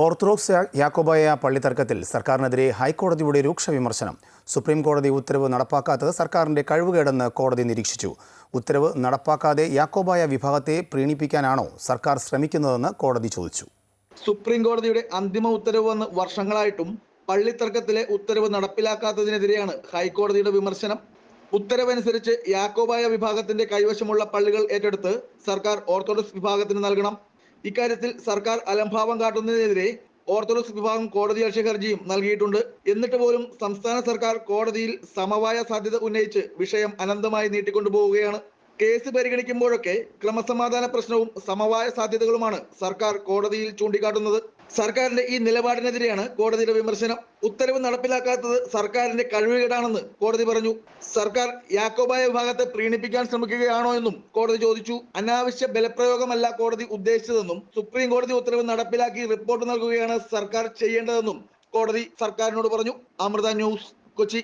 Orthodox Yakobaya പള്ളി തർക്കത്തിൽ സർക്കാരിനെതിരെ ഹൈക്കോടതിയുടെ രൂക്ഷ വിമർശനം. സുപ്രീം കോടതി ഉത്തരവ് നടപ്പാക്കാത്തത് സർക്കാരിന്റെ കഴിവുകേടെന്ന് കോടതി നിരീക്ഷിച്ചു. ഉത്തരവ് നടപ്പാക്കാതെ യാക്കോബായ വിഭാഗത്തെ പ്രീണിപ്പിക്കാനാണോ സർക്കാർ ശ്രമിക്കുന്നതെന്ന് കോടതി ചോദിച്ചു. സുപ്രീം കോടതിയുടെ അന്തിമ ഉത്തരവ് വന്ന് വർഷങ്ങളായിട്ടും പള്ളി തർക്കത്തിലെ ഉത്തരവ് നടപ്പിലാക്കാത്തതിനെതിരെയാണ് ഹൈക്കോടതിയുടെ വിമർശനം. ഉത്തരവനുസരിച്ച് യാക്കോബായ വിഭാഗത്തിന്റെ കൈവശമുള്ള പള്ളികൾ ഏറ്റെടുത്ത് സർക്കാർ ഓർത്തഡോക്സ് വിഭാഗത്തിന് നൽകണം. ഇക്കാര്യത്തിൽ സർക്കാർ അലംഭാവം കാട്ടുന്നതിനെതിരെ ഓർത്തഡോക്സ് വിഭാഗം കോടതി അലക്ഷ്യ ഹർജിയും നൽകിയിട്ടുണ്ട്. എന്നിട്ട് പോലും സംസ്ഥാന സർക്കാർ കോടതിയിൽ സമവായ സാധ്യത ഉന്നയിച്ച് വിഷയം അനന്തമായി നീട്ടിക്കൊണ്ടുപോവുകയാണ്. കേസ് പരിഗണിക്കുമ്പോഴൊക്കെ ക്രമസമാധാന പ്രശ്നവും സമവായ സാധ്യതകളുമാണ് സർക്കാർ കോടതിയിൽ ചൂണ്ടിക്കാട്ടുന്നത്. സർക്കാരിന്റെ ഈ നിലപാടിനെതിരെയാണ് കോടതിയുടെ വിമർശനം. ഉത്തരവ് നടപ്പിലാക്കാത്തത് സർക്കാരിന്റെ കഴിവുകേടാണെന്ന് കോടതി പറഞ്ഞു. സർക്കാർ യാക്കോബായ വിഭാഗത്തെ പ്രീണിപ്പിക്കാൻ ശ്രമിക്കുകയാണോ എന്നും കോടതി ചോദിച്ചു. അനാവശ്യ ബലപ്രയോഗമല്ല കോടതി ഉദ്ദേശിച്ചതെന്നും സുപ്രീം കോടതി ഉത്തരവ് നടപ്പിലാക്കി റിപ്പോർട്ട് നൽകുകയാണ് സർക്കാർ ചെയ്യേണ്ടതെന്നും കോടതി സർക്കാരിനോട് പറഞ്ഞു. അമൃത ന്യൂസ് കൊച്ചി.